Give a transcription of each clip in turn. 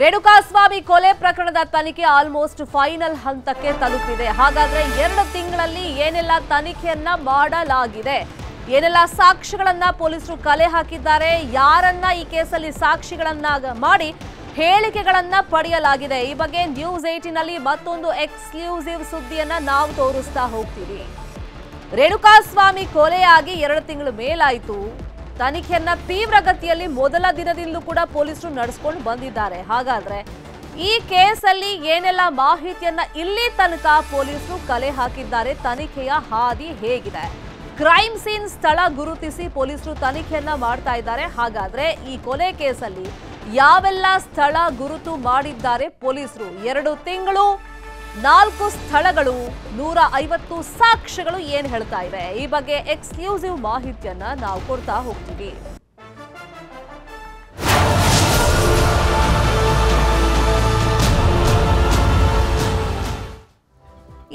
ರೇಣುಕಾಸ್ವಾಮಿ ಕೊಲೆ ಪ್ರಕರಣದ ತನಿಖೆ ಆಲ್ಮೋಸ್ಟ್ ಫೈನಲ್ ಹಂತಕ್ಕೆ ತಲುಪಿದೆ. ಹಾಗಾದ್ರೆ ಎರಡು ತಿಂಗಳಲ್ಲಿ ಏನೆಲ್ಲ ತನಿಖೆಯನ್ನ ಮಾಡಲಾಗಿದೆ? ಏನೆಲ್ಲ ಸಾಕ್ಷಿಗಳನ್ನ ಪೊಲೀಸರು ಕಲೆ ಹಾಕಿದ್ದಾರೆ? ಯಾರನ್ನ ಈ ಕೇಸಲ್ಲಿ ಸಾಕ್ಷಿಗಳನ್ನ ಮಾಡಿ ಹೇಳಿಕೆಗಳನ್ನ ಪಡೆಯಲಾಗಿದೆ? ಈ ಬಗ್ಗೆ ನ್ಯೂಸ್ ಏಟಿನಲ್ಲಿ ಮತ್ತೊಂದು ಎಕ್ಸ್ಕ್ಲೂಸಿವ್ ಸುದ್ದಿಯನ್ನ ನಾವು ತೋರಿಸ್ತಾ ಹೋಗ್ತೀವಿ. ರೇಣುಕಾಸ್ವಾಮಿ ಕೊಲೆಯಾಗಿ ಎರಡು ತಿಂಗಳು ಮೇಲಾಯಿತು. ತನಿಖೆಯನ್ನ ತೀವ್ರಗತಿಯಲ್ಲಿ ಮೊದಲ ದಿನದಿಂದಲೂ ಕೂಡ ಪೊಲೀಸರು ನಡೆಸ್ಕೊಂಡು ಬಂದಿದ್ದಾರೆ. ಹಾಗಾದ್ರೆ ಈ ಕೇಸಲ್ಲಿ ಏನೆಲ್ಲ ಮಾಹಿತಿಯನ್ನ ಇಲ್ಲಿ ತನಕ ಪೊಲೀಸರು ಕಲೆ ಹಾಕಿದ್ದಾರೆ, ತನಿಖೆಯ ಹಾದಿ ಹೇಗಿದೆ? ಕ್ರೈಮ್ ಸೀನ್ ಸ್ಥಳ ಗುರುತಿಸಿ ಪೊಲೀಸರು ತನಿಖೆಯನ್ನ ಮಾಡ್ತಾ ಇದ್ದಾರೆ. ಹಾಗಾದ್ರೆ ಈ ಕೊಲೆ ಕೇಸಲ್ಲಿ ಯಾವೆಲ್ಲ ಸ್ಥಳ ಗುರುತು ಮಾಡಿದ್ದಾರೆ ಪೊಲೀಸರು? ಎರಡು ತಿಂಗಳು ನಾಲ್ಕು ಸ್ಥಳಗಳು, ನೂರ ಐವತ್ತು ಸಾಕ್ಷ್ಯಗಳು ಏನ್ ಹೇಳ್ತಾ ಇವೆ? ಈ ಬಗ್ಗೆ ಎಕ್ಸ್ಕ್ಲೂಸಿವ್ ಮಾಹಿತಿಯನ್ನ ನಾವು ಕೊಡ್ತಾ ಹೋಗ್ತೀವಿ.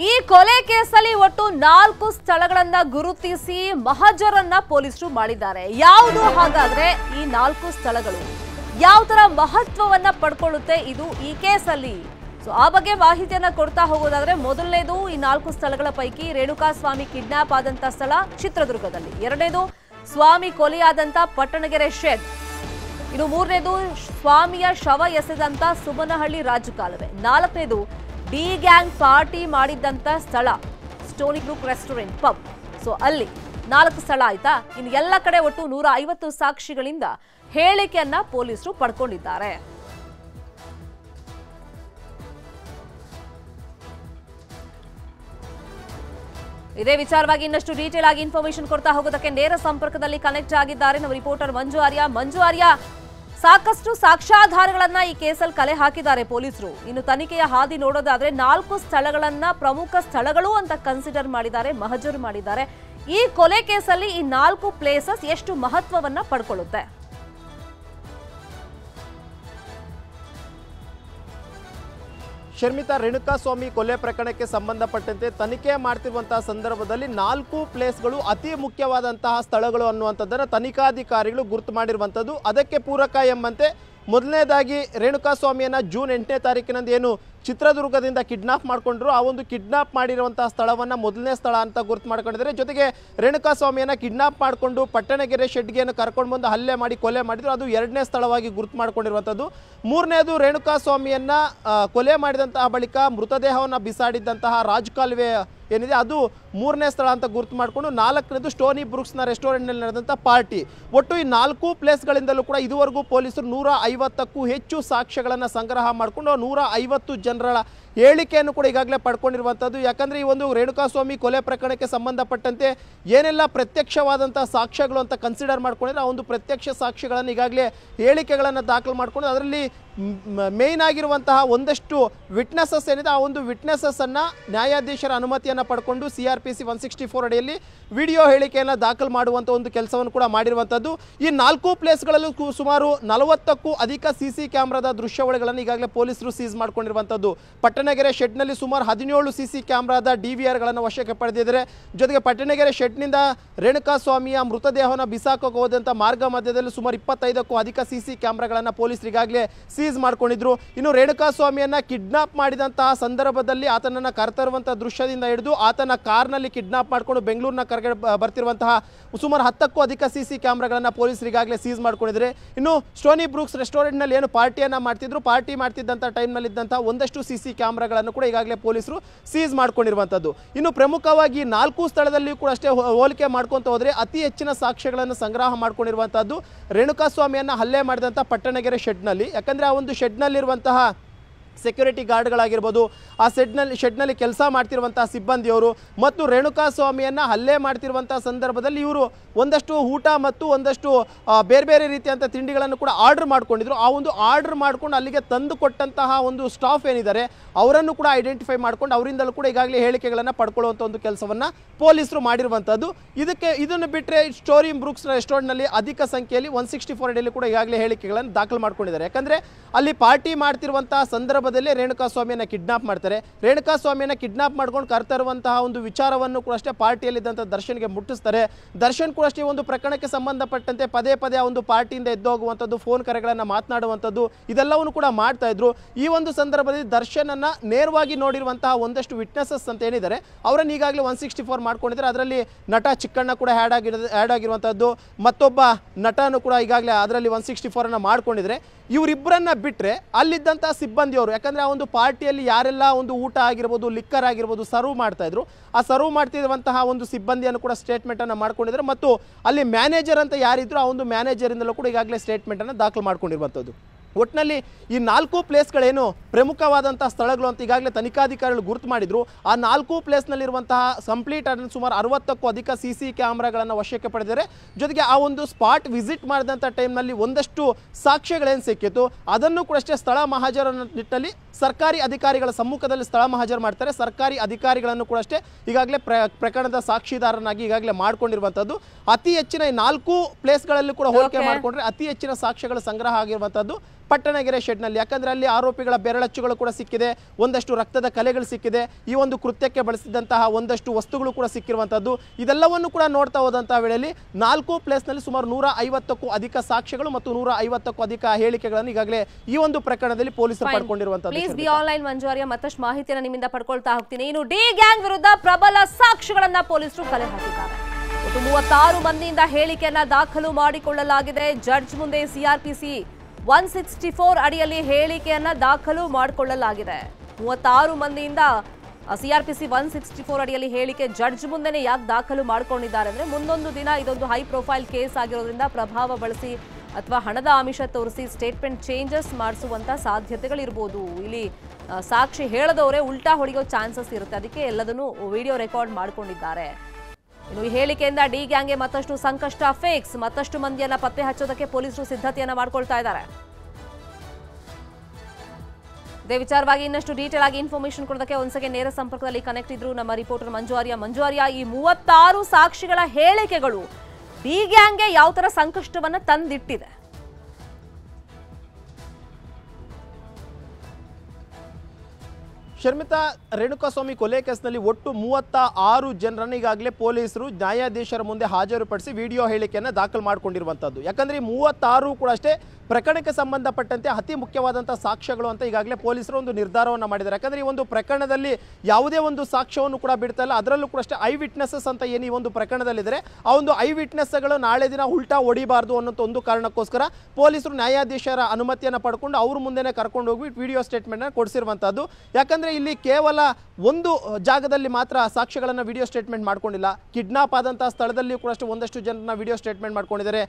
ಈ ಕೊಲೆ ಕೇಸಲ್ಲಿ ಒಟ್ಟು ನಾಲ್ಕು ಸ್ಥಳಗಳನ್ನ ಗುರುತಿಸಿ ಮಹಜರನ್ನ ಪೊಲೀಸರು ಮಾಡಿದ್ದಾರೆ. ಯಾವುದು ಹಾಗಾದ್ರೆ ಈ ನಾಲ್ಕು ಸ್ಥಳಗಳು? ಯಾವ ತರ ಮಹತ್ವವನ್ನ ಪಡ್ಕೊಳ್ಳುತ್ತೆ ಇದು ಈ ಕೇಸಲ್ಲಿ? ಸೊ ಆ ಬಗ್ಗೆ ಮಾಹಿತಿಯನ್ನ ಕೊಡ್ತಾ ಹೋಗೋದಾದ್ರೆ ಮೊದಲನೇದು ಈ ನಾಲ್ಕು ಸ್ಥಳಗಳ ಪೈಕಿ ರೇಣುಕಾ ಸ್ವಾಮಿ ಕಿಡ್ನಾಪ್ ಆದಂತ ಸ್ಥಳ ಚಿತ್ರದುರ್ಗದಲ್ಲಿ. ಎರಡನೇದು ಸ್ವಾಮಿ ಕೊಲೆಯಾದಂತ ಪಟ್ಟಣಗೆರೆ ಶೆಡ್ ಇನ್ನು ಮೂರನೇದು ಸ್ವಾಮಿಯ ಶವ ಎಸೆದಂತ ಸುಮನಹಳ್ಳಿ ರಾಜಕಾಲುವೆ. ನಾಲ್ಕನೇದು ಡಿ ಗ್ಯಾಂಗ್ ಪಾರ್ಟಿ ಮಾಡಿದ್ದಂತ ಸ್ಥಳ, Stoney group restaurant, pub. So ಅಲ್ಲಿ ನಾಲ್ಕು ಸ್ಥಳ ಆಯ್ತಾ? ಇನ್ನು ಎಲ್ಲ ಕಡೆ ಒಟ್ಟು ನೂರ ಐವತ್ತು ಸಾಕ್ಷಿಗಳಿಂದ ಹೇಳಿಕೆಯನ್ನ ಪೊಲೀಸರು ಪಡ್ಕೊಂಡಿದ್ದಾರೆ. ಇದೇ ವಿಚಾರವಾಗಿ ಇನ್ನಷ್ಟು ಡೀಟೇಲ್ ಆಗಿ ಇನ್ಫಾರ್ಮೇಶನ್ ಕೊಡ್ತಾ ಹೋಗೋದಕ್ಕೆ ನೇರ ಸಂಪರ್ಕದಲ್ಲಿ ಕನೆಕ್ಟ್ ಆಗಿದ್ದಾರೆ ನಮ್ಮ ರಿಪೋರ್ಟರ್ ಮಂಜು ಆರ್ಯ. ಮಂಜು ಆರ್ಯ, ಸಾಕಷ್ಟು ಸಾಕ್ಷ್ಯಾಧಾರಗಳನ್ನ ಈ ಕೇಸಲ್ಲಿ ಕಲೆ ಹಾಕಿದ್ದಾರೆ ಪೊಲೀಸರು. ಇನ್ನು ತನಿಖೆಯ ಹಾದಿ ನೋಡೋದಾದ್ರೆ ನಾಲ್ಕು ಸ್ಥಳಗಳನ್ನ ಪ್ರಮುಖ ಸ್ಥಳಗಳು ಅಂತ ಕನ್ಸಿಡರ್ ಮಾಡಿದ್ದಾರೆ, ಮಹಜೂರು ಮಾಡಿದ್ದಾರೆ. ಈ ಕೊಲೆ ಕೇಸಲ್ಲಿ ಈ ನಾಲ್ಕು ಪ್ಲೇಸಸ್ ಎಷ್ಟು ಮಹತ್ವವನ್ನ ಪಡ್ಕೊಳ್ಳುತ್ತೆ? ಶರ್ಮಿತಾ ರೇಣುಕಾಸ್ವಾಮಿ ಕೊಲೆ ಪ್ರಕರಣಕ್ಕೆ ಸಂಬಂಧಪಟ್ಟಂತೆ ತನಿಖೆ ಮಾಡ್ತಿರುವಂತಹ ಸಂದರ್ಭದಲ್ಲಿ ನಾಲ್ಕು ಪ್ಲೇಸ್ಗಳು ಅತಿ ಮುಖ್ಯವಾದಂತಹ ಸ್ಥಳಗಳು ಅನ್ನುವಂಥದ್ದನ್ನು ತನಿಖಾಧಿಕಾರಿಗಳು ಗುರುತು ಮಾಡಿರುವಂಥದ್ದು. ಅದಕ್ಕೆ ಪೂರಕ ಎಂಬಂತೆ ಮೊದಲನೇದಾಗಿ ರೇಣುಕಾಸ್ವಾಮಿಯನ್ನು ಜೂನ್ ಎಂಟನೇ ತಾರೀಕಿನಂದು ಏನು ಚಿತ್ರದುರ್ಗದಿಂದ ಕಿಡ್ನಾಪ್ ಮಾಡಿಕೊಂಡ್ರು. ಆ ಒಂದು ಕಿಡ್ನಾಪ್ ಮಾಡಿರುವಂತಹ ಸ್ಥಳವನ್ನು ಮೊದಲನೇ ಸ್ಥಳ ಅಂತ ಗುರುತು ಮಾಡ್ಕೊಂಡಿದ್ದಾರೆ. ಜೊತೆಗೆ ರೇಣುಕಾ ಸ್ವಾಮಿಯನ್ನು ಕಿಡ್ನಾಪ್ ಮಾಡಿಕೊಂಡು ಪಟ್ಟಣಗೆರೆ ಶೆಡ್ಗೆಯನ್ನು ಕರ್ಕೊಂಡು ಬಂದು ಹಲ್ಲೆ ಮಾಡಿ ಕೊಲೆ ಮಾಡಿದ್ರು. ಅದು ಎರಡನೇ ಸ್ಥಳವಾಗಿ ಗುರುತು ಮಾಡ್ಕೊಂಡಿರುವಂಥದ್ದು. ಮೂರನೇದು ರೇಣುಕಾ ಸ್ವಾಮಿಯನ್ನು ಕೊಲೆ ಮಾಡಿದಂತಹ ಬಳಿಕ ಮೃತದೇಹವನ್ನು ಬಿಸಾಡಿದ್ದಂತಹ ರಾಜ್ ಕಾಲುವೆ ಏನಿದೆ, ಅದು ಮೂರನೇ ಸ್ಥಳ ಅಂತ ಗುರುತು ಮಾಡಿಕೊಂಡು ನಾಲ್ಕನೇದು ಸ್ಟೋನಿ ಬ್ರೂಕ್ಸ್ನ ರೆಸ್ಟೋರೆಂಟ್ನಲ್ಲಿ ನಡೆದಂಥ ಪಾರ್ಟಿ. ಒಟ್ಟು ಈ ನಾಲ್ಕು ಪ್ಲೇಸ್ಗಳಿಂದಲೂ ಕೂಡ ಇದುವರೆಗೂ ಪೊಲೀಸರು ನೂರ ಐವತ್ತಕ್ಕೂ ಹೆಚ್ಚು ಸಾಕ್ಷ್ಯಗಳನ್ನು ಸಂಗ್ರಹ ಮಾಡಿಕೊಂಡು ನೂರ ಐವತ್ತು ಜನರ ಹೇಳಿಕೆಯನ್ನು ಕೂಡ ಈಗಾಗಲೇ ಪಡ್ಕೊಂಡಿರುವಂಥದ್ದು. ಯಾಕಂದರೆ ಈ ಒಂದು ರೇಣುಕಾಸ್ವಾಮಿ ಕೊಲೆ ಪ್ರಕರಣಕ್ಕೆ ಸಂಬಂಧಪಟ್ಟಂತೆ ಏನೆಲ್ಲ ಪ್ರತ್ಯಕ್ಷವಾದಂಥ ಸಾಕ್ಷ್ಯಗಳು ಅಂತ ಕನ್ಸಿಡರ್ ಮಾಡ್ಕೊಂಡಿದ್ರೆ ಆ ಒಂದು ಪ್ರತ್ಯಕ್ಷ ಸಾಕ್ಷ್ಯಗಳನ್ನು ಈಗಾಗಲೇ ಹೇಳಿಕೆಗಳನ್ನು ದಾಖಲು ಮಾಡಿಕೊಂಡು ಅದರಲ್ಲಿ ಮೇಯ್ನ್ ಆಗಿರುವಂತಹ ಒಂದಷ್ಟು ವಿಟ್ನೆಸಸ್ ಏನಿದೆ, ಆ ಒಂದು ವಿಟ್ನೆಸಸ್ಸನ್ನು ನ್ಯಾಯಾಧೀಶರ ಅನುಮತಿಯನ್ನು ಪಡ್ಕೊಂಡು C R P C one sixty four ಅಡಿಯಲ್ಲಿ ವಿಡಿಯೋ ಹೇಳಿಕೆಯನ್ನು ದಾಖಲು ಮಾಡುವಂಥ ಒಂದು ಕೆಲಸವನ್ನು ಕೂಡ ಮಾಡಿರುವಂಥದ್ದು. ಈ ನಾಲ್ಕು ಪ್ಲೇಸ್ಗಳಲ್ಲೂ ಸುಮಾರು ನಲವತ್ತಕ್ಕೂ ಅಧಿಕ ಸಿ ಸಿ ಕ್ಯಾಮ್ರಾದ ದೃಶ್ಯಾವಳಿಗಳನ್ನು ಈಗಾಗಲೇ ಪೊಲೀಸರು ಸೀಸ್ ಮಾಡ್ಕೊಂಡಿರುವಂಥದ್ದು. ಪಟ್ಟಣಗೆರೆ ಶೆಡ್ನಲ್ಲಿ ಸುಮಾರು ಹದಿನೇಳು ಸಿ ಸಿ ಕ್ಯಾಮ್ರಾದ ಡಿ ವಿ ಆರ್ಗಳನ್ನು ವಶಕ್ಕೆ ಪಡೆದಿದ್ದಾರೆ. ಜೊತೆಗೆ ಪಟ್ಟಣಗೆರೆ ಶೆಡ್ನಿಂದ ರೇಣುಕಾಸ್ವಾಮಿಯ ಮೃತದೇಹವನ್ನು ಬಿಸಾಕೋಕೆ ಹೋದಂಥ ಮಾರ್ಗ ಮಧ್ಯದಲ್ಲಿ ಸುಮಾರು ಇಪ್ಪತ್ತೈದಕ್ಕೂ ಅಧಿಕ ಸಿ ಸಿ ಕ್ಯಾಮ್ರಾಗಳನ್ನು ಪೊಲೀಸರಿಗಾಗಲೇ ಸೀಸ್ ಮಾಡ್ಕೊಂಡಿದ್ರು. ಇನ್ನು ರೇಣುಕಾ ಸ್ವಾಮಿಯನ್ನು ಕಿಡ್ನಾಪ್ ಮಾಡಿದಂತಹ ಸಂದರ್ಭದಲ್ಲಿ ಆತನನ್ನು ಕರೆತರುವಂಥ ದೃಶ್ಯದಿಂದ ಹಿಡಿದು ಆತನ ಕಾರ್ನಲ್ಲಿ ಕಿಡ್ನಾಪ್ ಮಾಡಿಕೊಂಡು ಬೆಂಗಳೂರಿನ ಕರ್ಗಡೆ ಬ- ಬರ್ತಿರುವಂತಹ ಸುಮಾರು ಹತ್ತಕ್ಕೂ ಅಧಿಕ ಸಿ ಸಿ ಕ್ಯಾಮ್ರಾಗಳನ್ನು ಪೊಲೀಸರಿಗಾಗಲೇ ಸೀಸ್ ಮಾಡ್ಕೊಂಡಿದ್ದಾರೆ. ಇನ್ನು ಸ್ಟೋನಿ ಬ್ರೂಕ್ಸ್ ರೆಸ್ಟೋರೆಂಟ್ನಲ್ಲಿ ಏನು ಪಾರ್ಟಿಯನ್ನು ಮಾಡ್ತಿದ್ರು? ಪಾರ್ಟಿ ಮಾಡ್ತಿದ್ದಂಥ ಟೈಮ್ನಲ್ಲಿದ್ದಂಥ ಒಂದಷ್ಟು ಸಿ ಸಿ ಕ್ಯಾಮ್ರಾಗಳನ್ನು ಕೂಡ ಈಗಾಗಲೇ ಪೊಲೀಸರು ಸೀಸ್ ಮಾಡ್ಕೊಂಡಿರುವಂಥದ್ದು. ಇನ್ನು ಪ್ರಮುಖವಾಗಿ ನಾಲ್ಕು ಸ್ಥಳದಲ್ಲಿಯೂ ಕೂಡ ಅಷ್ಟೇ ಹೋಲಿಕೆ ಮಾಡ್ಕೊತ ಹೋದರೆ ಅತಿ ಹೆಚ್ಚಿನ ಸಾಕ್ಷ್ಯಗಳನ್ನು ಸಂಗ್ರಹ ಮಾಡ್ಕೊಂಡಿರುವಂಥದ್ದು ರೇಣುಕಾಸ್ವಾಮಿಯನ್ನು ಹಲ್ಲೆ ಮಾಡಿದಂಥ ಪಟ್ಟಣಗೆರೆ ಶೆಡ್ನಲ್ಲಿ ಯಾಕಂದರೆ ಆ ಒಂದು ಶೆಡ್ನಲ್ಲಿರುವಂತಹ ಸೆಕ್ಯೂರಿಟಿ ಗಾರ್ಡ್ಗಳಾಗಿರ್ಬೋದು ಆ ಸೆಡ್ನಲ್ಲಿ ಶೆಡ್ನಲ್ಲಿ ಕೆಲಸ ಮಾಡ್ತಿರುವಂಥ ಸಿಬ್ಬಂದಿಯವರು ಮತ್ತು ರೇಣುಕಾ ಸ್ವಾಮಿಯನ್ನು ಹಲ್ಲೆ ಮಾಡ್ತಿರುವಂಥ ಸಂದರ್ಭದಲ್ಲಿ ಇವರು ಒಂದಷ್ಟು ಊಟ ಮತ್ತು ಒಂದಷ್ಟು ಬೇರೆ ಬೇರೆ ರೀತಿಯಂಥ ತಿಂಡಿಗಳನ್ನು ಕೂಡ ಆರ್ಡರ್ ಮಾಡ್ಕೊಂಡಿದ್ರು. ಆ ಒಂದು ಆರ್ಡರ್ ಮಾಡ್ಕೊಂಡು ಅಲ್ಲಿಗೆ ತಂದು ಕೊಟ್ಟಂತಹ ಒಂದು ಸ್ಟಾಫ್ ಏನಿದ್ದಾರೆ, ಅವರನ್ನು ಕೂಡ ಐಡೆಂಟಿಫೈ ಮಾಡ್ಕೊಂಡು ಅವರಿಂದಲೂ ಕೂಡ ಈಗಾಗಲೇ ಹೇಳಿಕೆಗಳನ್ನು ಪಡ್ಕೊಳ್ಳುವಂಥ ಒಂದು ಕೆಲಸವನ್ನು ಪೊಲೀಸರು ಮಾಡಿರುವಂಥದ್ದು ಇದಕ್ಕೆ ಇದನ್ನು ಬಿಟ್ಟರೆ ಸ್ಟೋರಿ ಬ್ರೂಕ್ಸ್ ರೆಸ್ಟೋರೆಂಟ್ನಲ್ಲಿ ಅಧಿಕ ಸಂಖ್ಯೆಯಲ್ಲಿ ಒನ್ ಸಿಕ್ಸ್ಟಿ ಫೋರ್ ಕೂಡ ಈಗಾಗಲೇ ಹೇಳಿಕೆಗಳನ್ನು ದಾಖಲು ಮಾಡ್ಕೊಂಡಿದ್ದಾರೆ. ಯಾಕಂದರೆ ಅಲ್ಲಿ ಪಾರ್ಟಿ ಮಾಡ್ತಿರುವಂಥ ಸಂದರ್ಭ ಸಂದರ್ಭದಲ್ಲಿ ರೇಣುಕಾಸ್ವಾಮಿಯನ್ನು ಕಿಡ್ನಾಪ್ ಮಾಡ್ತಾರೆ. ರೇಣುಕಾ ಸ್ವಾಮಿಯನ್ನ ಕಿಡ್ನಾಪ್ ಮಾಡ್ಕೊಂಡು ಕರ್ತರುವಂತಹ ಒಂದು ವಿಚಾರವನ್ನು ಕೂಡ ಅಷ್ಟೇ ಪಾರ್ಟಿಯಲ್ಲಿದ್ದಂಥ ದರ್ಶನ್ಗೆ ಮುಟ್ಟಿಸ್ತಾರೆ. ದರ್ಶನ್ ಕೂಡ ಅಷ್ಟೇ ಒಂದು ಪ್ರಕರಣಕ್ಕೆ ಸಂಬಂಧಪಟ್ಟಂತೆ ಪದೇ ಪದೇ ಒಂದು ಪಾರ್ಟಿಯಿಂದ ಎದ್ದೋಗುವಂಥದ್ದು, ಫೋನ್ ಕರೆಗಳನ್ನು ಮಾತನಾಡುವಂಥದ್ದು, ಇದೆಲ್ಲವನ್ನು ಕೂಡ ಮಾಡ್ತಾ ಇದ್ರು. ಈ ಒಂದು ಸಂದರ್ಭದಲ್ಲಿ ದರ್ಶನನ್ನು ನೇರವಾಗಿ ನೋಡಿರುವಂತಹ ಒಂದಷ್ಟು ವಿಟ್ನೆಸಸ್ ಅಂತ ಏನಿದ್ದಾರೆ, ಅವರನ್ನು ಈಗಾಗಲೇ ಒನ್ ಸಿಕ್ಸ್ಟಿ ಫೋರ್ ಮಾಡ್ಕೊಂಡಿದ್ದಾರೆ. ಅದರಲ್ಲಿ ನಟ ಚಿಕ್ಕಣ್ಣ ಕೂಡ ಹ್ಯಾಡ್ ಆಗಿರೋ ಆ್ಯಡ್ ಆಗಿರುವಂಥದ್ದು. ಮತ್ತೊಬ್ಬ ನಟನು ಕೂಡ ಈಗಾಗಲೇ ಅದರಲ್ಲಿ ಒನ್ ಸಿಕ್ಸ್ಟಿ ಫೋರನ್ನು ಮಾಡ್ಕೊಂಡಿದ್ರೆ ಇವರಿಬ್ಬರನ್ನ ಬಿಟ್ಟರೆ ಅಲ್ಲಿದ್ದಂಥ ಸಿಬ್ಬಂದಿಯವರು, ಯಾಕಂದರೆ ಆ ಒಂದು ಪಾರ್ಟಿಯಲ್ಲಿ ಯಾರೆಲ್ಲ ಒಂದು ಊಟ ಆಗಿರ್ಬೋದು ಲಿಕ್ಕರ್ ಆಗಿರ್ಬೋದು ಸರ್ವ್ ಮಾಡ್ತಾಯಿದ್ರು ಆ ಸರ್ವ್ ಮಾಡ್ತಿರುವಂತಹ ಒಂದು ಸಿಬ್ಬಂದಿಯನ್ನು ಕೂಡ ಸ್ಟೇಟ್ಮೆಂಟನ್ನು ಮಾಡ್ಕೊಂಡಿದ್ದಾರೆ ಮತ್ತು ಅಲ್ಲಿ ಮ್ಯಾನೇಜರ್ ಅಂತ ಯಾರಿದ್ರು ಆ ಒಂದು ಮ್ಯಾನೇಜರಿಂದಲೂ ಕೂಡ ಈಗಾಗಲೇ ಸ್ಟೇಟ್ಮೆಂಟನ್ನು ದಾಖಲು ಮಾಡ್ಕೊಂಡಿರುವಂಥದ್ದು. ಒಟ್ಟಿನಲ್ಲಿ ಈ ನಾಲ್ಕು ಪ್ಲೇಸ್ಗಳೇನು ಪ್ರಮುಖವಾದಂಥ ಸ್ಥಳಗಳು ಅಂತ ಈಗಾಗಲೇ ತನಿಖಾಧಿಕಾರಿಗಳು ಗುರುತು ಮಾಡಿದ್ರು. ಆ ನಾಲ್ಕು ಪ್ಲೇಸ್ನಲ್ಲಿರುವಂತಹ ಕಂಪ್ಲೀಟ್ ಅದನ್ನು ಸುಮಾರು ಅರವತ್ತಕ್ಕೂ ಅಧಿಕ ಸಿ ಸಿ ಕ್ಯಾಮ್ರಾಗಳನ್ನು ವಶಕ್ಕೆ ಪಡೆದಿದ್ದಾರೆ ಜೊತೆಗೆ ಆ ಒಂದು ಸ್ಪಾಟ್ ವಿಸಿಟ್ ಮಾಡಿದಂಥ ಟೈಮ್ನಲ್ಲಿ ಒಂದಷ್ಟು ಸಾಕ್ಷ್ಯಗಳೇನು ಸಿಕ್ಕಿತ್ತು, ಅದನ್ನು ಕೂಡ ಅಷ್ಟೇ ಸ್ಥಳ ಮಹಾಜರ ನಿಟ್ಟಲ್ಲಿ ಸರ್ಕಾರಿ ಅಧಿಕಾರಿಗಳ ಸಮ್ಮುಖದಲ್ಲಿ ಸ್ಥಳ ಮಹಾಜರು ಮಾಡ್ತಾರೆ. ಸರ್ಕಾರಿ ಅಧಿಕಾರಿಗಳನ್ನು ಕೂಡ ಅಷ್ಟೇ ಈಗಾಗಲೇ ಪ್ರ ಪ್ರಕರಣದ ಸಾಕ್ಷಿದಾರನಾಗಿ ಈಗಾಗಲೇ ಮಾಡ್ಕೊಂಡಿರುವಂಥದ್ದು. ಅತಿ ಹೆಚ್ಚಿನ ನಾಲ್ಕು ಪ್ಲೇಸ್ಗಳಲ್ಲಿ ಕೂಡ ಹೋಲಿಕೆ. ಮಾಡಿಕೊಂಡ್ರೆ ಅತಿ ಹೆಚ್ಚಿನ ಸಾಕ್ಷ್ಯಗಳ ಸಂಗ್ರಹ ಆಗಿರುವಂಥದ್ದು ಪಟ್ಟಣಗೆರೆ ಶೆಡ್ನಲ್ಲಿ. ಯಾಕಂದರೆ ಅಲ್ಲಿ ಆರೋಪಿಗಳ ಬೆರಳಚ್ಚುಗಳು ಕೂಡ ಸಿಕ್ಕಿದೆ. ಒಂದಷ್ಟು ರಕ್ತದ ಕಲೆಗಳು ಸಿಕ್ಕಿದೆ. ಈ ಒಂದು ಕೃತ್ಯಕ್ಕೆ ಬಳಸಿದಂತಹ ಒಂದಷ್ಟು ವಸ್ತುಗಳು ಕೂಡ ಸಿಕ್ಕಿರುವಂಥದ್ದು. ಇದೆಲ್ಲವನ್ನು ಕೂಡ ನೋಡ್ತಾ ಹೋದಂತಹ ವೇಳೆಯಲ್ಲಿ ನಾಲ್ಕು ಪ್ಲೇಸ್ನಲ್ಲಿ ಸುಮಾರು ನೂರ ಐವತ್ತಕ್ಕೂ ಅಧಿಕ ಸಾಕ್ಷ್ಯಗಳು ಮತ್ತು ನೂರ ಐವತ್ತಕ್ಕೂ ಅಧಿಕ ಹೇಳಿಕೆಗಳನ್ನು ಈಗಾಗಲೇ ಈ ಒಂದು ಪ್ರಕರಣದಲ್ಲಿ ಪೊಲೀಸರು ಪಡ್ಕೊಂಡಿರುವಂಥದ್ದು. Please be. ಆನ್ಲೈನ್ ಮಂಜುವಾರಿಯ ಮತ್ತಷ್ಟು ಮಾಹಿತಿಯನ್ನು ನಿಮ್ಮಿಂದ ಪಡ್ಕೊಳ್ತಾ ಹೋಗ್ತೀನಿ. ಇನ್ನು ಡಿ ಗ್ಯಾಂಗ್ ವಿರುದ್ಧ ಪ್ರಬಲ ಸಾಕ್ಷಿಗಳನ್ನ ಪೊಲೀಸರು ಕಲೆ ಹಾಕಿದ್ದಾರೆ. ಒಟ್ಟು ಮೂವತ್ತಾರು ಮಂದಿಯಿಂದ ಹೇಳಿಕೆಯನ್ನ ದಾಖಲು ಮಾಡಿಕೊಳ್ಳಲಾಗಿದೆ. ಜಡ್ಜ್ ಮುಂದೆ ಸಿಆರ್ಪಿಸಿ ಒನ್ ಸಿಕ್ಸ್ಟಿ ಫೋರ್ ಅಡಿಯಲ್ಲಿ ಹೇಳಿಕೆಯನ್ನ ದಾಖಲು ಮಾಡಿಕೊಳ್ಳಲಾಗಿದೆ. ಮೂವತ್ತಾರು ಮಂದಿಯಿಂದ ಸಿಆರ್ಪಿಸಿ ಒನ್ ಸಿಕ್ಸ್ಟಿ ಫೋರ್ ಅಡಿಯಲ್ಲಿ ಹೇಳಿಕೆ ಜಡ್ಜ್ ಮುಂದೆನೆ ಯಾಕೆ ದಾಖಲು ಮಾಡ್ಕೊಂಡಿದ್ದಾರೆ ಅಂದ್ರೆ ಮುಂದೊಂದು ದಿನ ಇದೊಂದು ಹೈ ಪ್ರೊಫೈಲ್ ಕೇಸ್ ಆಗಿರೋದ್ರಿಂದ ಪ್ರಭಾವ ಬಳಸಿ ಅಥವಾ ಹಣದ ಆಮಿಷ ತೋರಿಸಿ ಸ್ಟೇಟ್ಮೆಂಟ್ ಚೇಂಜಸ್ ಮಾಡಿಸುವಂತ ಸಾಧ್ಯತೆಗಳಿರ್ಬೋದು. ಇಲ್ಲಿ ಸಾಕ್ಷಿ ಹೇಳದವರೇ ಉಲ್ಟಾ ಹೊಡೆಯೋ ಚಾನ್ಸಸ್ ಇರುತ್ತೆ. ಅದಕ್ಕೆ ಎಲ್ಲದನ್ನು ವಿಡಿಯೋ ರೆಕಾರ್ಡ್ ಮಾಡ್ಕೊಂಡಿದ್ದಾರೆ. ಇನ್ನು ಈ ಹೇಳಿಕೆಯಿಂದ ಡಿ ಗ್ಯಾಂಗ್ಗೆ ಮತ್ತಷ್ಟು ಸಂಕಷ್ಟ ಫೇಕ್ಸ್ ಮತ್ತಷ್ಟು ಮಂದಿಯನ್ನ ಪತ್ತೆ ಹಚ್ಚೋದಕ್ಕೆ ಪೊಲೀಸರು ಸಿದ್ಧತೆಯನ್ನ ಮಾಡ್ಕೊಳ್ತಾ ಇದ್ದಾರೆ. ಇದೇ ವಿಚಾರವಾಗಿ ಇನ್ನಷ್ಟು ಡೀಟೇಲ್ ಆಗಿ ಇನ್ಫಾರ್ಮೇಶನ್ ಕೊಡೋದಕ್ಕೆ ಒಂದ್ಸಗೆ ನೇರ ಸಂಪರ್ಕದಲ್ಲಿ ಕನೆಕ್ಟ್ ಇದ್ರು ನಮ್ಮ ರಿಪೋರ್ಟರ್ ಮಂಜುವಾರ್ಯ. ಮಂಜುವಾರ್ಯ, ಈ ಮೂವತ್ತಾರು ಸಾಕ್ಷಿಗಳ ಹೇಳಿಕೆಗಳು ಡಿ ಗ್ಯಾಂಗ್ಗೆ ಯಾವ ಥರ ಸಂಕಷ್ಟವನ್ನು ತಂದಿಟ್ಟಿದೆ? ಶರ್ಮಿತಾ ರೇಣುಕಾಸ್ವಾಮಿ ಕೊಲೆ ಕೇಸ್ನಲ್ಲಿ ಒಟ್ಟು ಮೂವತ್ತ ಆರು ಜನರನ್ನು ಈಗಾಗಲೇ ಪೊಲೀಸರು ನ್ಯಾಯಾಧೀಶರ ಮುಂದೆ ಹಾಜರುಪಡಿಸಿ ವಿಡಿಯೋ ಹೇಳಿಕೆಯನ್ನು ದಾಖಲು ಮಾಡಿಕೊಂಡಿರುವಂಥದ್ದು ಯಾಕಂದರೆ ಮೂವತ್ತಾರು ಕೂಡ ಅಷ್ಟೇ ಪ್ರಕರಣಕ್ಕೆ ಸಂಬಂಧಪಟ್ಟಂತೆ ಅತಿ ಮುಖ್ಯವಾದಂಥ ಸಾಕ್ಷ್ಯಗಳು ಅಂತ ಈಗಾಗಲೇ ಪೊಲೀಸರು ಒಂದು ನಿರ್ಧಾರವನ್ನು ಮಾಡಿದ್ದಾರೆ. ಯಾಕಂದರೆ ಈ ಒಂದು ಪ್ರಕರಣದಲ್ಲಿ ಯಾವುದೇ ಒಂದು ಸಾಕ್ಷ್ಯವನ್ನು ಕೂಡ ಬಿಡ್ತಾ ಇಲ್ಲ. ಅದರಲ್ಲೂ ಕೂಡ ಅಷ್ಟೇ ಐ ವಿಟ್ನೆಸಸ್ ಅಂತ ಏನು ಈ ಒಂದು ಪ್ರಕರಣದಲ್ಲಿದ್ದಾರೆ ಆ ಒಂದು ಐ ವಿಟ್ನೆಸ್ಗಳು ನಾಳೆ ದಿನ ಉಲ್ಟಾ ಹೊಡಿಬಾರ್ದು ಅನ್ನೋಂಥ ಒಂದು ಕಾರಣಕ್ಕೋಸ್ಕರ ಪೊಲೀಸರು ನ್ಯಾಯಾಧೀಶರ ಅನುಮತಿಯನ್ನು ಪಡ್ಕೊಂಡು ಅವ್ರ ಮುಂದೆನೇ ಕರ್ಕೊಂಡು ಹೋಗಿ ವಿಡಿಯೋ ಸ್ಟೇಟ್ಮೆಂಟ್ನ ಕೊಡಿಸಿರುವಂಥದ್ದು ಯಾಕಂದ್ರೆ ಇಲ್ಲಿ ಕೇವಲ ಒಂದು ಜಾಗದಲ್ಲಿ ಮಾತ್ರ ಸಾಕ್ಷ್ಯಗಳನ್ನು ವಿಡಿಯೋ ಸ್ಟೇಟ್ಮೆಂಟ್ ಮಾಡ್ಕೊಂಡಿಲ್ಲ. ಕಿಡ್ನಾಪ್ ಆದಂತಹ ಸ್ಥಳದಲ್ಲಿಯೂ ಕೂಡ ಒಂದಷ್ಟು ಜನರನ್ನ ವಿಡಿಯೋ ಸ್ಟೇಟ್ಮೆಂಟ್ ಮಾಡ್ಕೊಂಡಿದ್ದಾರೆ.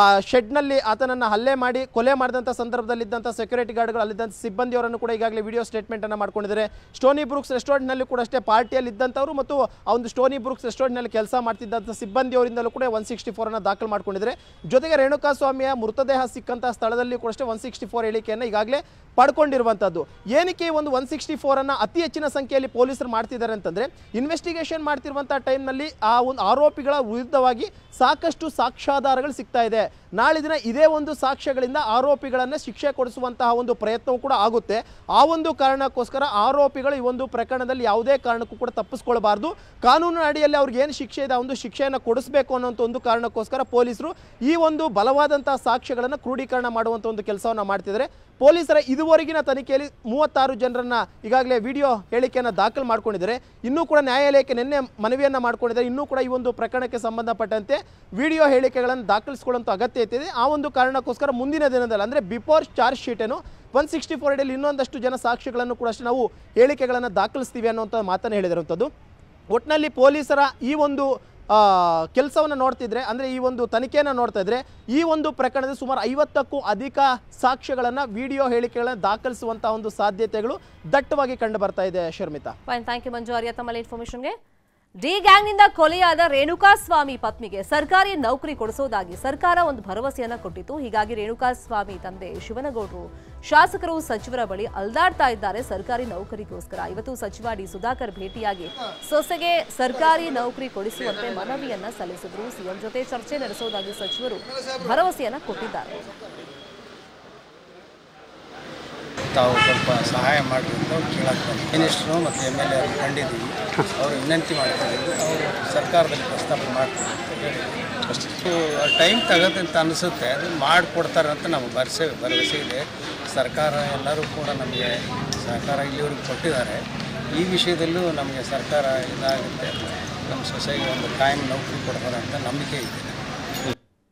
ಆ ಶೆಡ್ನಲ್ಲಿ ಆತನನ್ನು ಹಲ್ಲೆ ಮಾಡಿ ಕೊಲೆ ಮಾಡಿದಂಥ ಸಂದರ್ಭದಲ್ಲಿದ್ದಂಥ ಸೆಕ್ಯೂರಿಟಿ ಗಾರ್ಡ್ಗಳು ಅಲ್ಲಿದ್ದಂಥ ಸಿಬ್ಬಂದಿಯವರನ್ನು ಕೂಡ ಈಗಾಗಲೇ ವಿಡಿಯೋ ಸ್ಟೇಟ್ಮೆಂಟನ್ನು ಮಾಡ್ಕೊಂಡಿದ್ದಾರೆ. ಸ್ಟೋನಿ ಬ್ರೂಕ್ಸ್ ರೆಸ್ಟೋರೆಂಟ್ನಲ್ಲಿ ಕೂಡ ಅಷ್ಟೇ ಪಾರ್ಟಿಯಲ್ಲಿ ಇದ್ದಂಥವರು ಮತ್ತು ಆ ಒಂದು ಸ್ಟೋನಿ ಬ್ರೂಕ್ಸ್ ರೆಸ್ಟೋರೆಂಟ್ನಲ್ಲಿ ಕೆಲಸ ಮಾಡ್ತಿದ್ದಂಥ ಸಿಬ್ಬಂದಿಯವರಿಂದಲೂ ಕೂಡ ಒನ್ ಸಿಕ್ಸ್ಟಿ ಫೋರನ್ನು ದಾಖಲು ಮಾಡ್ಕೊಂಡಿದ್ದಾರೆ. ಜೊತೆಗೆ ರೇಣುಕಾ ಸ್ವಾಮಿಯ ಮೃತದೇಹ ಸಿಕ್ಕಂಥ ಸ್ಥಳದಲ್ಲಿ ಕೂಡ ಅಷ್ಟೇ ಒನ್ ಸಿಕ್ಸ್ಟಿ ಫೋರ್ ಹೇಳಿಕೆಯನ್ನು ಈಗಾಗಲೇ ಪಡ್ಕೊಂಡಿರುವಂಥದ್ದು ಏನಕ್ಕೆ ಒಂದು ಒನ್ ಸಿಕ್ಸ್ಟಿ ಫೋರನ್ನು ಅತಿ ಹೆಚ್ಚಿನ ಸಂಖ್ಯೆಯಲ್ಲಿ ಪೊಲೀಸರು ಮಾಡ್ತಿದ್ದಾರೆ ಅಂತಂದರೆ ಇನ್ವೆಸ್ಟಿಗೇಷನ್ ಮಾಡ್ತಿರುವಂಥ ಟೈಮ್ನಲ್ಲಿ ಆ ಒಂದು ಆರೋಪಿಗಳ ವಿರುದ್ಧವಾಗಿ ಸಾಕಷ್ಟು ಸಾಕ್ಷ್ಯಾಧಾರಗಳು ಸಿಗ್ತಾ ಇದೆ. ನಾಳೆ ದಿನ ಇದೇ ಒಂದು ಸಾಕ್ಷ್ಯಗಳಿಂದ ಆರೋಪಿಗಳನ್ನು ಶಿಕ್ಷೆ ಕೊಡಿಸುವಂತಹ ಒಂದು ಪ್ರಯತ್ನವೂ ಕೂಡ ಆಗುತ್ತೆ. ಆ ಒಂದು ಕಾರಣಕ್ಕೋಸ್ಕರ ಆರೋಪಿಗಳು ಈ ಒಂದು ಪ್ರಕರಣದಲ್ಲಿ ಯಾವುದೇ ಕಾರಣಕ್ಕೂ ಕೂಡ ತಪ್ಪಿಸ್ಕೊಳ್ಬಾರ್ದು. ಕಾನೂನು ಅಡಿಯಲ್ಲಿ ಅವ್ರಿಗೆ ಏನು ಶಿಕ್ಷೆ ಇದೆ, ಆ ಒಂದು ಶಿಕ್ಷೆಯನ್ನು ಕೊಡಿಸಬೇಕು ಅನ್ನೋಂಥ ಒಂದು ಕಾರಣಕ್ಕೋಸ್ಕರ ಪೊಲೀಸರು ಈ ಒಂದು ಬಲವಾದಂತಹ ಸಾಕ್ಷ್ಯಗಳನ್ನು ಕ್ರೋಢೀಕರಣ ಮಾಡುವಂಥ ಒಂದು ಕೆಲಸವನ್ನು ಮಾಡ್ತಿದ್ದಾರೆ. ಪೊಲೀಸರ ಇದುವರೆಗಿನ ತನಿಖೆಯಲ್ಲಿ ಮೂವತ್ತಾರು ಜನರನ್ನ ಈಗಾಗಲೇ ವಿಡಿಯೋ ಹೇಳಿಕೆಯನ್ನು ದಾಖಲು ಮಾಡ್ಕೊಂಡಿದ್ದಾರೆ. ಇನ್ನೂ ಕೂಡ ನ್ಯಾಯಾಲಯಕ್ಕೆ ನಿನ್ನೆ ಮನವಿಯನ್ನು ಮಾಡ್ಕೊಂಡಿದ್ದಾರೆ. ಇನ್ನೂ ಕೂಡ ಈ ಒಂದು ಪ್ರಕರಣಕ್ಕೆ ಸಂಬಂಧಪಟ್ಟಂತೆ ವಿಡಿಯೋ ಹೇಳಿಕೆಗಳನ್ನು ದಾಖಲಿಸಿಕೊಳ್ಳುವಂಥ ಅಗತ್ಯತೆ ಇದೆ ಆ ಒಂದು ಕಾರಣಕ್ಕೋಸ್ಕರ ಮುಂದಿನ ದಿನದಲ್ಲಿ, ಅಂದರೆ ಬಿಫೋರ್ ಚಾರ್ಜ್ ಶೀಟ್ ಏನು ಒನ್ ಸಿಕ್ಸ್ಟಿ ಫೋರ್ ಅಡಿಯಲ್ಲಿ ಇನ್ನೊಂದಷ್ಟು ಜನ ಸಾಕ್ಷಿಗಳನ್ನು ಕೂಡ ಅಷ್ಟೇ ನಾವು ಹೇಳಿಕೆಗಳನ್ನು ದಾಖಲಿಸ್ತೀವಿ ಅನ್ನೋಂಥ ಮಾತನ್ನು ಹೇಳಿದಿರುವಂಥದ್ದು ಒಟ್ಟಿನಲ್ಲಿ ಪೊಲೀಸರ ಈ ಒಂದು ಕೆಲಸವನ್ನು ನೋಡ್ತಿದ್ರೆ, ಅಂದರೆ ಈ ಒಂದು ತನಿಖೆಯನ್ನು ನೋಡ್ತಾ ಇದ್ರೆ, ಈ ಒಂದು ಪ್ರಕರಣದ ಸುಮಾರು ಐವತ್ತಕ್ಕೂ ಅಧಿಕ ಸಾಕ್ಷ್ಯಗಳನ್ನು, ವಿಡಿಯೋ ಹೇಳಿಕೆಗಳನ್ನು ದಾಖಲಿಸುವಂತಹ ಒಂದು ಸಾಧ್ಯತೆಗಳು ದಟ್ಟವಾಗಿ ಕಂಡು ಬರ್ತಾ ಇದೆ Sharmita. Fine thank you Manju. ಆರ್ಯ ತಮ್ಮಲ್ಲಿ ಇನ್ಫಾರ್ಮೇಶನ್ಗೆ ಡಿ ಗ್ಯಾಂಗ್ನಿಂದ ಕೊಲೆಯಾದ ರೇಣುಕಾಸ್ವಾಮಿ ಪತ್ನಿಗೆ ಸರ್ಕಾರಿ ನೌಕರಿ ಕೊಡಿಸೋದಾಗಿ ಸರ್ಕಾರ ಒಂದು ಭರವಸೆಯನ್ನ ಕೊಟ್ಟಿತ್ತು. ಹೀಗಾಗಿ ರೇಣುಕಾಸ್ವಾಮಿ ತಂದೆ ಶಿವನಗೌಡರು ಶಾಸಕರು ಸಚಿವರ ಬಳಿ ಅಲ್ದಾಡ್ತಾ ಇದ್ದಾರೆ ಸರ್ಕಾರಿ ನೌಕರಿಗೋಸ್ಕರ. ಇವತ್ತು ಸಚಿವ ಡಿ ಸುಧಾಕರ್ ಭೇಟಿಯಾಗಿ ಸೊಸೆಗೆ ಸರ್ಕಾರಿ ನೌಕರಿ ಕೊಡಿಸುವಂತೆ ಮನವಿಯನ್ನ ಸಲ್ಲಿಸಿದ್ರು. ಸಿಎಂ ಜೊತೆ ಚರ್ಚೆ ನಡೆಸೋದಾಗಿ ಸಚಿವರು ಭರವಸೆಯನ್ನ ಕೊಟ್ಟಿದ್ದಾರೆ. ತಾವು ಸ್ವಲ್ಪ ಸಹಾಯ ಮಾಡಿ ಅಂತ ಬಂದು ಮಿನಿಸ್ಟ್ರು ಮತ್ತು ಎಂ ಎಲ್ ಎ ಅವ್ರು ಕಂಡಿದ್ದೀವಿ. ಅವರು ವಿನಂತಿ ಮಾಡ್ತಾರೆ ಅವರು ಸರ್ಕಾರದಲ್ಲಿ ಪ್ರಸ್ತಾಪ ಮಾಡ್ತಾರೆ ಅಷ್ಟು ಟೈಮ್ ತಗತ್ತೆ ಅಂತ ಅನಿಸುತ್ತೆ. ಅದು ಮಾಡಿಕೊಡ್ತಾರೆ ಅಂತ ನಮಗೆ ಭರಸೆ ಭರವಸೆ ಇದೆ. ಸರ್ಕಾರ ಎಲ್ಲರೂ ಕೂಡ ನಮಗೆ ಸಹಕಾರ ಇಲ್ಲಿವರೆಗೂ ಕೊಟ್ಟಿದ್ದಾರೆ. ಈ ವಿಷಯದಲ್ಲೂ ನಮಗೆ ಸರ್ಕಾರ ಇದಾಗುತ್ತೆ ನಮ್ಮ ಸೊಸೈಟಿ ಒಂದು ಕಾಯಂ ನೌಕರಿ ಕೊಡ್ತಾರೆ ಅಂತ ನಂಬಿಕೆ ಇದೆ.